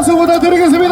박수 부탁드리겠습니다.